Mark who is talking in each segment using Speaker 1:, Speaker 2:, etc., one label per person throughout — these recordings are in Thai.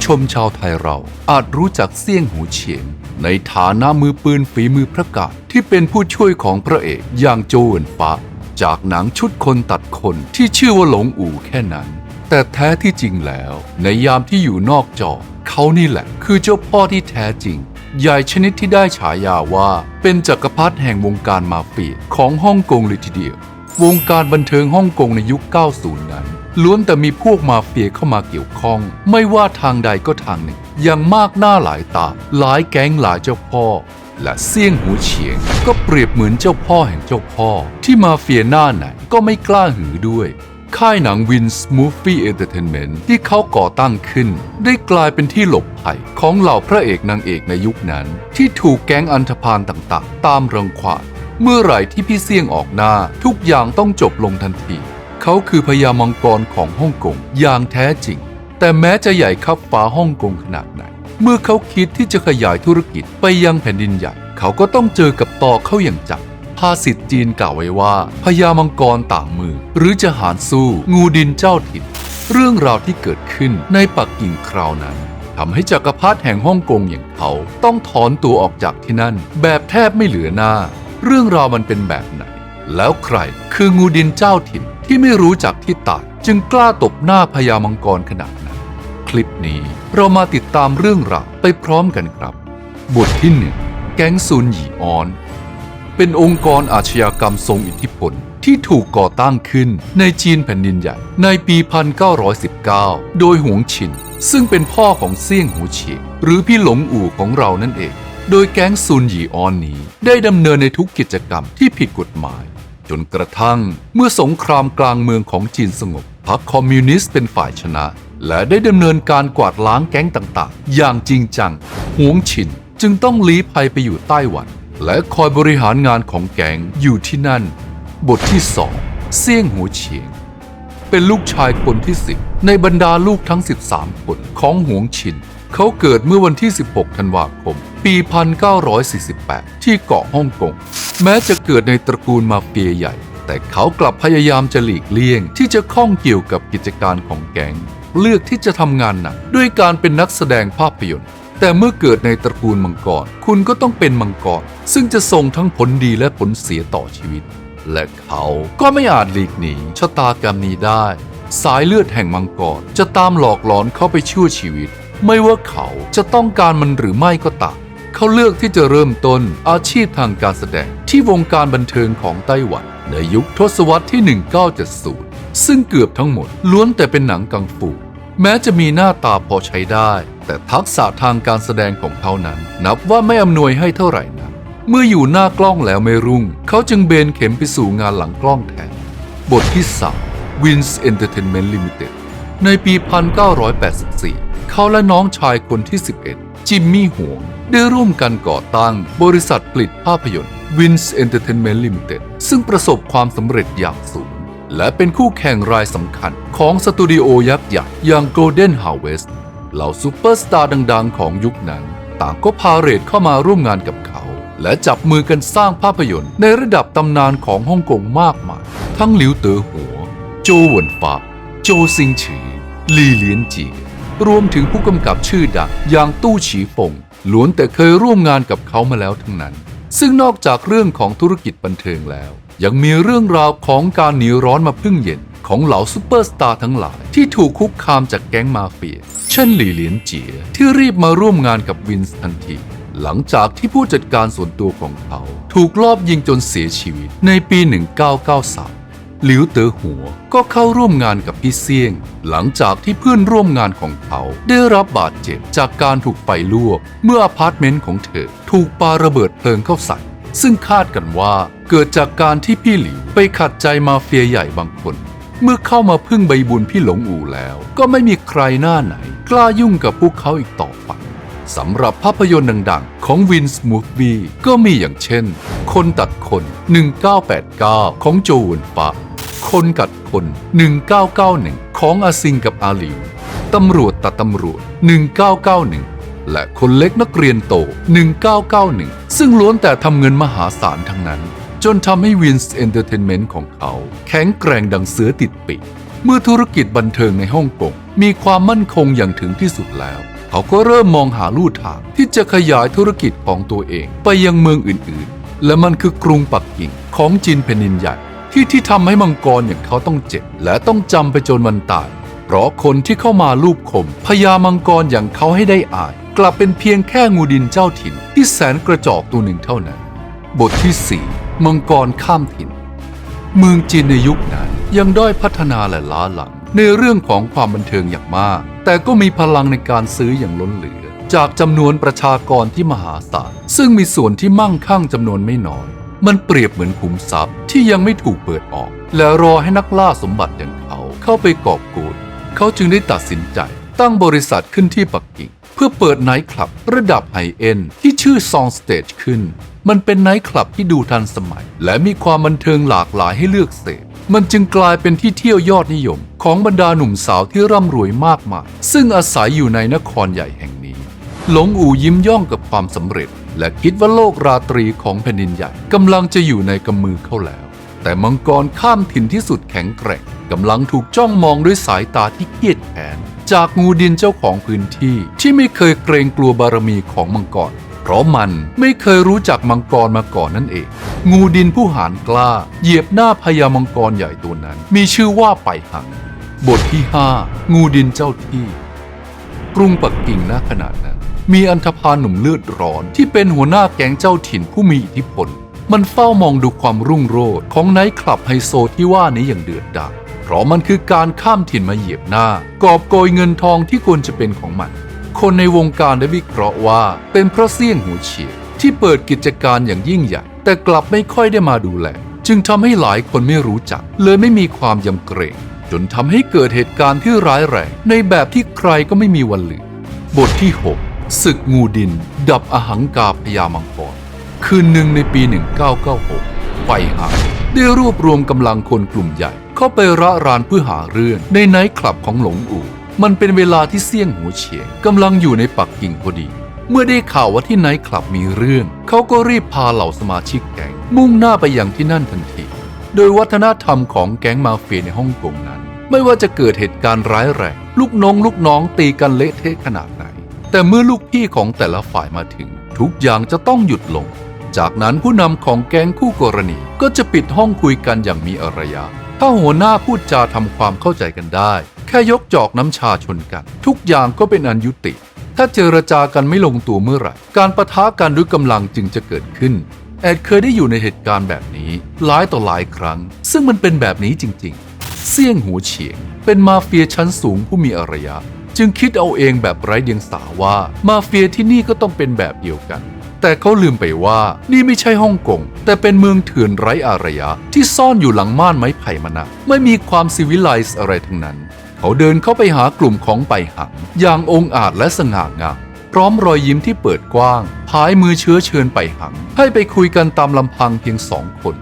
Speaker 1: ู้ชมชาวไทยเราอาจรู้จักเซี่ยงหูเฉียง ในฐานะมือปืนฝีมือพระกาศที่เป็นผู้ช่วยของพระเอกอย่างโจวนฟ้าจากหนังชุดคนตัดคนที่ชื่อว่าหลงอู่แค่นั้น แต่แท้ที่จริงแล้ว ในยามที่อยู่นอกจอ เขานี่แหละ คือเจ้าพ่อที่แท้จริง ใหญ่ชนิดที่ได้ฉายาว่า เป็นจักรพรรดิแห่งวงการมาเฟียของฮ่องกงเลยทีเดียว วงการบันเทิงฮ่องกงในยุค 90 นั้น ล้วนแต่มีพวกมาเฟียเข้ามาเกี่ยวข้อง ไม่ว่าทางใดก็ทางหนึ่งอย่างมากหน้าหลายตา หลายแก๊งหลายเจ้าพ่อ และเซี่ยงหูเฉียง ก็เปรียบเหมือนเจ้าพ่อแห่งเจ้าพ่อ ที่มาเฟียหน้าไหนก็ไม่กล้าหือด้วยค่ายหนัง Wins Movie Entertainment ที่เขาก่อตั้งขึ้น ได้กลายเป็นที่หลบภัยของเหล่าพระเอกนางเอกในยุคนั้น ที่ถูกแก๊งอันธพาลต่างๆ ตามรังควานเมื่อไหร่ที่พี่เสี่ยงออกหน้าทุกอย่างต้องจบลงทันที เขาคือพญามังกรของฮ่องกงอย่างแท้จริง แต่แม้จะใหญ่คับฟ้าฮ่องกงขนาดไหน เมื่อเขาคิดที่จะขยายธุรกิจไปยังแผ่นดินใหญ่ เขาก็ต้องเจอกับต่อเข้าอย่างจังภาษิตจีนกล่าวไว้ว่าพญามังกรต่างมือ หรือจะหารสู้งูดินเจ้าถิ่น เรื่องราวที่เกิดขึ้นในปักกิ่งคราวนั้นทำให้จักรพรรดิแห่งฮ่องกงอย่างเขาต้องถอนตัวออกจากที่นั่น แบบแทบไม่เหลือหน้า เรื่องราวมันเป็นแบบไหน แล้วใครคืองูดินเจ้าถิ่นที่ไม่รู้จักที่ตายจึงกล้าตบหน้าพญามังกรขนาดนั้น คลิปนี้เรามาติดตามเรื่องราวไปพร้อมกันครับ บทที่หนึ่งแก๊งซุนหยีออน เป็นองค์กรอาชญากรรมทรงอิทธิพลที่ถูกก่อตั้งขึ้นในจีนแผ่นดินใหญ่ในปี 1919 โดยหวงฉิน ซึ่งเป็นพ่อของเซี่ยงหูเฉียงหรือพี่หลงอู่ของเรานั่นเอง โดยแก๊งซุนหยีออนนี้ได้ดำเนินในทุกกิจกรรมที่ผิดกฎหมาย จนกระทั่ง เมื่อสงครามกลางเมืองของจีนสงบพรรคคอมมิวนิสต์เป็นฝ่ายชนะ และได้ดำเนินการกวาดล้างแก๊งต่างๆ อย่างจริงจังหวงฉินจึงต้องลี้ภัยไปอยู่ไต้หวัน และคอยบริหารงานของแก๊งอยู่ที่นั่น บทที่สองเซี่ยงหูเฉียง เป็นลูกชายคนที่สิบในบรรดาลูกทั้ง 13 คนของหวงฉิน เขาเกิดเมื่อวันที่ 16 ธันวาคม ปี 1948 ที่เกาะฮ่องกง แม้จะเกิดในตระกูลมาเฟียใหญ่ แต่เขากลับพยายามจะหลีกเลี่ยง ที่จะข้องเกี่ยวกับกิจการของแก๊ง เลือกที่จะทำงานหนักด้วยการเป็นนักแสดงภาพยนตร์ แต่เมื่อเกิดในตระกูลมังกร คุณก็ต้องเป็นมังกร ซึ่งจะส่งทั้งผลดีและผลเสียต่อชีวิต และเขาก็ไม่อาจหลีกหนีชะตากรรมนี้ได้ สายเลือดแห่งมังกรจะตามหลอกหลอนเขาไปชั่วชีวิต ไม่ว่าเขาจะต้องการมันหรือไม่ก็ตามเขาเลือกที่จะเริ่มต้นอาชีพทางการแสดงที่วงการบันเทิงของไต้หวัน ในยุคทศวรรษที่ 1970 ซึ่งเกือบทั้งหมดล้วนแต่เป็นหนังกังฟูแม้จะมีหน้าตาพอใช้ได้ แต่ทักษะทางการแสดงของเขานั้น นับว่าไม่อำนวยให้เท่าไหร่นักเมื่ออยู่หน้ากล้องแล้วไม่รุ่ง เขาจึงเบนเข็มไปสู่งานหลังกล้องแทน บทที่ 3 Wins Entertainment Limited ในปี 1984 เขาและน้องชายคนที่ 11 จิมมี่หวง ได้ร่วมกันก่อตั้งบริษัทผลิตภาพยนตร์ Wins Entertainment Limited ซึ่งประสบความสำเร็จอย่างสูง และเป็นคู่แข่งรายสำคัญของสตูดิโอยักษ์ใหญ่อย่าง Golden Harvest เหล่าซูเปอร์สตาร์ดังๆ ของยุคนั้น ต่างก็พาเรดเข้ามาร่วมงานกับเขา และจับมือกันสร้างภาพยนตร์ในระดับตำนานของฮ่องกงมากมาย ทั้งหลิวเต๋อหัว โจหวนฟาโจซิงฉือลีเลียนจี รวมถึงผู้กำกับชื่อดังอย่างตู้ฉีฟงล้วนแต่เคยร่วมงานกับเขามาแล้วทั้งนั้น ซึ่งนอกจากเรื่องของธุรกิจบันเทิงแล้ว ยังมีเรื่องราวของการหนีร้อนมาพึ่งเย็นของเหล่าซูเปอร์สตาร์ทั้งหลาย ที่ถูกคุกคามจากแก๊งมาเฟีย เช่นหลี่เหลียนเจียที่รีบมาร่วมงานกับวินส์ทันที หลังจากที่ผู้จัดการส่วนตัวของเขา ถูกลอบยิงจนเสียชีวิตในปี 1993 หลิวเต๋อหัวก็เข้าร่วมงานกับพี่เซียง หลังจากที่เพื่อนร่วมงานของเขาได้รับบาดเจ็บจากการถูกไฟลวก เมื่ออพาร์ตเมนต์ของเธอถูกปาระเบิดเพลิงเข้าใส่ซึ่งคาดกันว่าเกิดจากการที่พี่หลิวไปขัดใจมาเฟียใหญ่บางคน เมื่อเข้ามาพึ่งใบบุญพี่หลงอู่แล้ว ก็ไม่มีใครหน้าไหน กล้ายุ่งกับพวกเขาอีกต่อไปสำหรับภาพยนตร์ดังๆ ของวินส์มูฟวีก็มีอย่างเช่น คนตัดคน 1989 ของโจวนฟะ คนกัดคน 1991 ของอาซิงกับอาหลิว ตำรวจตัดตำรวจ 1991 และคนเล็กนักเรียนโต 1991 ซึ่งล้วนแต่ทำเงินมหาศาลทั้งนั้น จนทำให้วินส์เอนเตอร์เทนเมนต์ของเขา แข็งแกร่งดังเสือติดปีกเมื่อธุรกิจบันเทิงในฮ่องกงมีความมั่นคงอย่างถึงที่สุดแล้ว เขาก็เริ่มมองหาลู่ทางที่จะขยายธุรกิจของตัวเองไปยังเมืองอื่นๆ และมันคือกรุงปักกิ่งของจีนแผ่นดินใหญ่ ที่ที่ทำให้มังกรอย่างเขาต้องเจ็บ และต้องจำไปจนวันตาย เพราะคนที่เข้ามาลูบขมพญามังกรอย่างเขาให้ได้อาย กลับเป็นเพียงแค่งูดินเจ้าถิ่น ที่แสนกระจอกตัวหนึ่งเท่านั้น บทที่4มังกรข้ามถิ่น เมืองจีนในยุคนั้นยังด้อยพัฒนาและล้าหลัง ในเรื่องของความบันเทิงอย่างมาก แต่ก็มีพลังในการซื้ออย่างล้นเหลือ จากจำนวนประชากรที่มหาศาลซึ่งมีส่วนที่มั่งคั่งจำนวนไม่น้อย มันเปรียบเหมือนขุมทรัพย์ที่ยังไม่ถูกเปิดออก และรอให้นักล่าสมบัติอย่างเขาเข้าไปกอบกูลเขาจึงได้ตัดสินใจ ตั้งบริษัทขึ้นที่ปักกิ่ง เพื่อเปิดไนท์คลับระดับไฮเอ็นที่ชื่อซองสเตจขึ้น มันเป็นไนท์คลับที่ดูทันสมัย และมีความบันเทิงหลากหลายให้เลือกเสพมันจึงกลายเป็นที่เที่ยวยอดนิยม ของบรรดาหนุ่มสาวที่ร่ำรวยมากมาย ซึ่งอาศัยอยู่ในนครใหญ่แห่งนี้ หลงอู่ยิ้มย่องกับความสำเร็จและคิดว่าโลกราตรีของแผ่นดินใหญ่กำลังจะอยู่ในกำมือเขาแล้ว แต่มังกรข้ามถิ่นที่สุดแข็งแกร่งกำลังถูกจ้องมองด้วยสายตาที่เครียดแค้นจากงูดินเจ้าของพื้นที่ที่ไม่เคยเกรงกลัวบารมีของมังกร เพราะมันไม่เคยรู้จักมังกรมาก่อนนั่นเอง งูดินผู้หานกล้า เหยียบหน้าพญามังกรใหญ่ตัวนั้น มีชื่อว่าไปหัง บทที่ 5 งูดินเจ้าที่ กรุงปักกิ่งณขณะนั้น มีอันธพาลหนุ่มเลือดร้อน ที่เป็นหัวหน้าแก๊งเจ้าถิ่นผู้มีอิทธิพล มันเฝ้ามองดูความรุ่งโรจน์ของไนท์คลับไฮโซที่ว่านี้อย่างเดือดดาลเพราะมันคือการข้ามถิ่นมาเหยียบหน้า กอบโกยเงินทองที่ควรจะเป็นของมัน คนในวงการได้วิเคราะห์ว่าเป็นเพราะเสี่ยงหูเฉียงที่เปิดกิจการอย่างยิ่งใหญ่ แต่กลับไม่ค่อยได้มาดูแลจึงทำให้หลายคนไม่รู้จัก เลยไม่มีความยำเกรงจนทำให้เกิดเหตุการณ์ที่ร้ายแรงในแบบที่ใครก็ไม่มีวันลืมบทที่ 6 ศึกงูดิน ดับอหังกาพญามังกร คืนหนึ่งในปี 1996 ไปหังได้รวบรวมกำลังคนกลุ่มใหญ่ เข้าไประรานเพื่อหาเรื่องในไนท์คลับของหลงอู่ มันเป็นเวลาที่เสี่ยงหูเฉียงกำลังอยู่ในปักกิ่งพอดี เมื่อได้ข่าวว่าที่ไนท์คลับมีเรื่อง เขาก็รีบพาเหล่าสมาชิกแก๊งมุ่งหน้าไปยังที่นั่นทันที โดยวัฒนธรรมของแก๊งมาเฟียในฮ่องกงนั้น ไม่ว่าจะเกิดเหตุการณ์ร้ายแรงลูกน้องลูกน้องตีกันเละเทะขนาดไหน แต่เมื่อลูกพี่ของแต่ละฝ่ายมาถึง ทุกอย่างจะต้องหยุดลง จากนั้นผู้นำของแก๊งคู่กรณีก็จะปิดห้องคุยกันอย่างมีอารยะ ถ้าหัวหน้าพูดจาทำความเข้าใจกันได้ แค่ยกจอกน้ำชาชนกัน ทุกอย่างก็เป็นอันยุติ ถ้าเจรจากันไม่ลงตัวเมื่อไหร่การประทะกันด้วยกำลังจึงจะเกิดขึ้น แอดเคยได้อยู่ในเหตุการณ์แบบนี้หลายต่อหลายครั้ง ซึ่งมันเป็นแบบนี้จริง ๆ เสี่ยงหูเฉียง เป็นมาเฟียชั้นสูงผู้มีอารยะ จึงคิดเอาเองแบบไร้เดียงสาว่า มาเฟียที่นี่ก็ต้องเป็นแบบเดียวกัน แต่เขาลืมไปว่านี่ไม่ใช่ฮ่องกง แต่เป็นเมืองเถื่อนไร้อารยะ ที่ซ่อนอยู่หลังม่านไม้ไผ่มานะไม่มีความซีวิไลซ์อะไรทั้งนั้น เขาเดินเข้าไปหากลุ่มของไปหังอย่างองอาจและสง่างามพร้อมรอยยิ้มที่เปิดกว้างพายมือเชื้อเชิญไปหัง ให้ไปคุยกันตามลำพังเพียงสองคน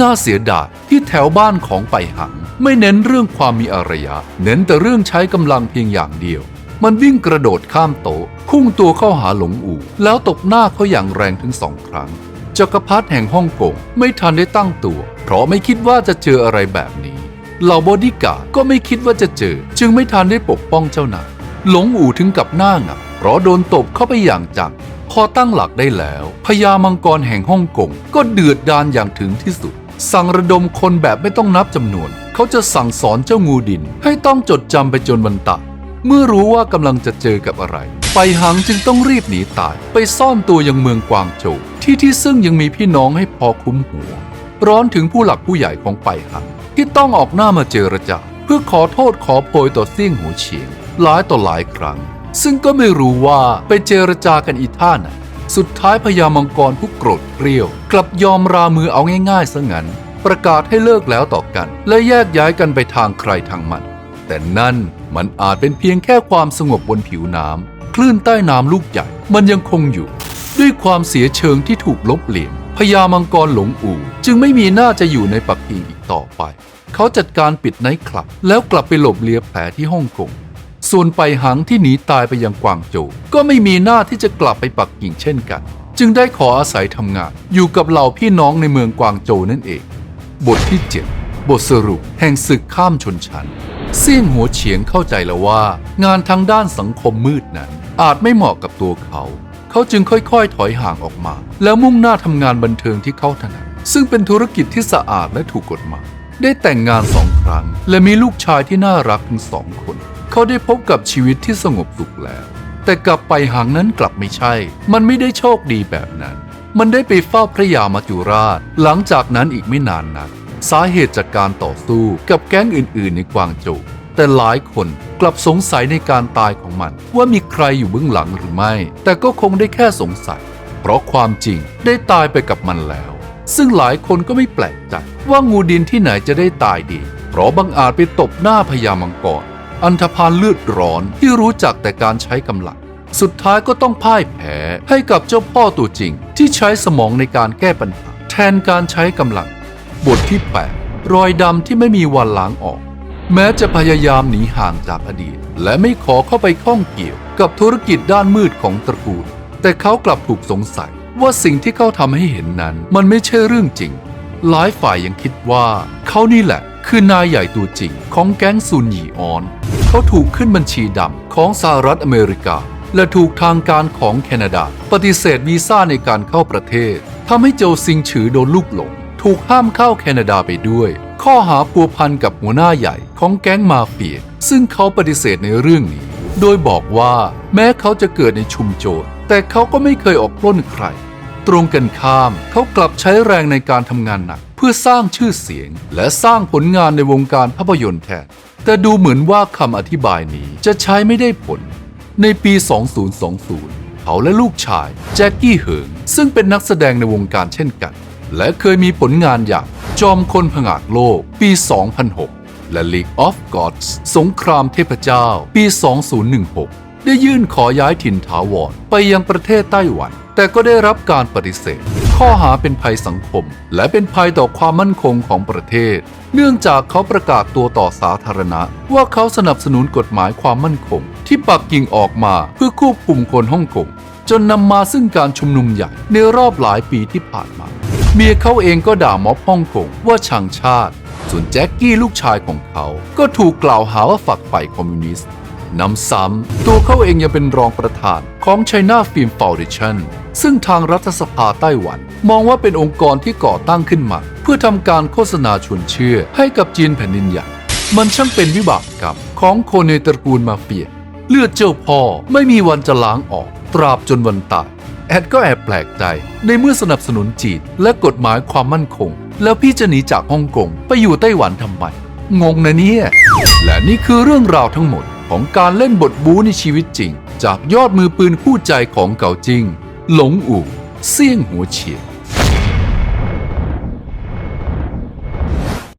Speaker 1: น่าเสียดายที่แถวบ้านของไปหัง ไม่เน้นเรื่องความมีอารยะ เน้นแต่เรื่องใช้กำลังเพียงอย่างเดียว มันวิ่งกระโดดข้ามโต๊ะพุ่งตัวเข้าหาหลงอู่ แล้วตบหน้าเขาอย่างแรงถึงสองครั้งจักรพรรดิแห่งฮ่องกงไม่ทันได้ตั้งตัว เพราะไม่คิดว่าจะเจออะไรแบบนี้เหล่าบอดี้การ์ดก็ไม่คิดว่าจะเจอ จึงไม่ทันได้ปกป้องเจ้านายหลงอู่ถึงกับหน้างักเพราะโดนตบเข้าไปอย่างจังพอตั้งหลักได้แล้วพญามังกรแห่งฮ่องกงก็เดือดดาลอย่างถึงที่สุด สั่งระดมคนแบบไม่ต้องนับจำนวน เขาจะสั่งสอนเจ้างูดิน ให้ต้องจดจำไปจนวันตายเมื่อรู้ว่ากำลังจะเจอกับอะไร ไปหังจึงต้องรีบหนีตาย ไปซ่อนตัวยังเมืองกวางโจวที่ที่ซึ่งยังมีพี่น้องให้พอคุ้มหัว ร้อนถึงผู้หลักผู้ใหญ่ของไปหัง ที่ต้องออกหน้ามาเจรจาเพื่อขอโทษขอโพยต่อเสี่ยงหูเฉียงหลายต่อหลายครั้ง ซึ่งก็ไม่รู้ว่าไปเจรจากันอีท่าไหน สุดท้ายพญามังกรผู้โกรธเกรี้ยว กลับยอมรามือเอาง่ายๆซะงั้น ประกาศให้เลิกแล้วต่อกัน และแยกย้ายกันไปทางใครทางมัน แต่นั่นมันอาจเป็นเพียงแค่ความสงบบนผิวน้ำคลื่นใต้น้ำลูกใหญ่ มันยังคงอยู่ ด้วยความเสียเชิงที่ถูกลบเหลี่ยมพญามังกรหลงอู่ จึงไม่มีหน้าจะอยู่ในปักกิ่งอีกต่อไป เขาจัดการปิดไนท์คลับ แล้วกลับไปหลบเลียแผลที่ฮ่องกง ส่วนไปหังที่หนีตายไปยังกวางโจวก็ไม่มีหน้าที่จะกลับไปปักกิ่งเช่นกัน จึงได้ขออาศัยทำงาน อยู่กับเหล่าพี่น้องในเมืองกวางโจวนั่นเอง บทที่ 7 บทสรุปแห่งศึกข้ามชนชั้นเสี่ยงหัวเฉียงเข้าใจแล้วว่า งานทางด้านสังคมมืดนั้น อาจไม่เหมาะกับตัวเขา เขาจึงค่อยๆ ถอยห่างออกมา แล้วมุ่งหน้าทำงานบันเทิงที่เขาถนัดซึ่งเป็นธุรกิจที่สะอาดและถูกกฎหมายได้แต่งงานสองครั้ง และมีลูกชายที่น่ารักถึงสองคน เขาได้พบกับชีวิตที่สงบสุขแล้ว แต่กลับไปหางนั้นกลับไม่ใช่ มันไม่ได้โชคดีแบบนั้น มันได้ไปเฝ้าพระยามาจุราช หลังจากนั้นอีกไม่นานนัก สาเหตุจากการต่อสู้กับแก๊งอื่น ๆ ในกวางโจวแต่หลายคนกลับสงสัยในการตายของมัน ว่ามีใครอยู่เบื้องหลังหรือไม่ แต่ก็คงได้แค่สงสัย เพราะความจริงได้ตายไปกับมันแล้ว ซึ่งหลายคนก็ไม่แปลกใจว่างูดินที่ไหนจะได้ตายดี เพราะบังอาจไปตบหน้าพญามังกร อันธพาลเลือดร้อนที่รู้จักแต่การใช้กำลัง สุดท้ายก็ต้องพ่ายแพ้ให้กับเจ้าพ่อตัวจริง ที่ใช้สมองในการแก้ปัญหา แทนการใช้กำลัง บทที่ 8 รอยดำที่ไม่มีวันล้างออก แม้จะพยายามหนีห่างจากอดีต และไม่ขอเข้าไปข้องเกี่ยว กับธุรกิจด้านมืดของตระกูล แต่เขากลับถูกสงสัยว่าสิ่งที่เขาทำให้เห็นนั้น มันไม่ใช่เรื่องจริงหลายฝ่ายยังคิดว่าเขานี่แหละ คือนายใหญ่ตัวจริงของแก๊งซุนหยีออน เขาถูกขึ้นบัญชีดำของสหรัฐอเมริกา และถูกทางการของแคนาดา ปฏิเสธวีซ่าในการเข้าประเทศทำให้โจซิงฉือโดนลูกหลง ถูกห้ามเข้าแคนาดาไปด้วย ข้อหาพัวพันกับหัวหน้าใหญ่ของแก๊งมาเฟีย ซึ่งเขาปฏิเสธในเรื่องนี้ โดยบอกว่าแม้เขาจะเกิดในชุมโจรแต่เขาก็ไม่เคยออกปล้นใคร ตรงกันข้าม เขากลับใช้แรงในการทำงานหนัก เพื่อสร้างชื่อเสียง และสร้างผลงานในวงการภาพยนตร์แทน แต่ดูเหมือนว่าคำอธิบายนี้จะใช้ไม่ได้ผล ในปี 2020 เขาและลูกชาย แจ็คกี้เหิง ซึ่งเป็นนักแสดงในวงการเช่นกัน และเคยมีผลงานอย่างจอมคนผงาดโลก ปี 2006 และ League of Gods สงครามเทพเจ้า ปี 2016 ได้ยื่นขอย้ายถิ่นถาวรไปยังประเทศไต้หวัน แต่ก็ได้รับการปฏิเสธ ข้อหาเป็นภัยสังคม และเป็นภัยต่อความมั่นคงของประเทศ เนื่องจากเขาประกาศตัวต่อสาธารณะ ว่าเขาสนับสนุนกฎหมายความมั่นคง ที่ปักกิ่งออกมาเพื่อควบคุมคนฮ่องกงจนนำมาซึ่งการชุมนุมใหญ่ในรอบหลายปีที่ผ่านมา เมียเขาเองก็ด่าม็อบฮ่องกงว่าชังชาติ ส่วนแจ็คกี้ลูกชายของเขา ก็ถูกกล่าวหาว่าฝักใฝ่คอมมิวนิสต์นำซ้ำ ตัวเขาเองยังเป็นรองประธานของ China Film Foundation ซึ่งทางรัฐสภาไต้หวัน มองว่าเป็นองค์กรที่ก่อตั้งขึ้นมา เพื่อทำการโฆษณาชวนเชื่อให้กับจีนแผ่นดินใหญ่มันช่างเป็นวิบากกรรมของคนในตระกูลมาเฟีย เลือดเจ้าพ่อไม่มีวันจะล้างออก ตราบจนวันตายแอดก็แอบแปลกใจ ในเมื่อสนับสนุนจีนและกฎหมายความมั่นคง แล้วพี่จะหนีจากฮ่องกงไปอยู่ไต้หวันทำไมงงนะเนี่ย และนี่คือเรื่องราวทั้งหมดของการเล่นบทบู๊ในชีวิตจริง จากยอดมือปืนคู่ใจของเก่าจริง หลงอู่เ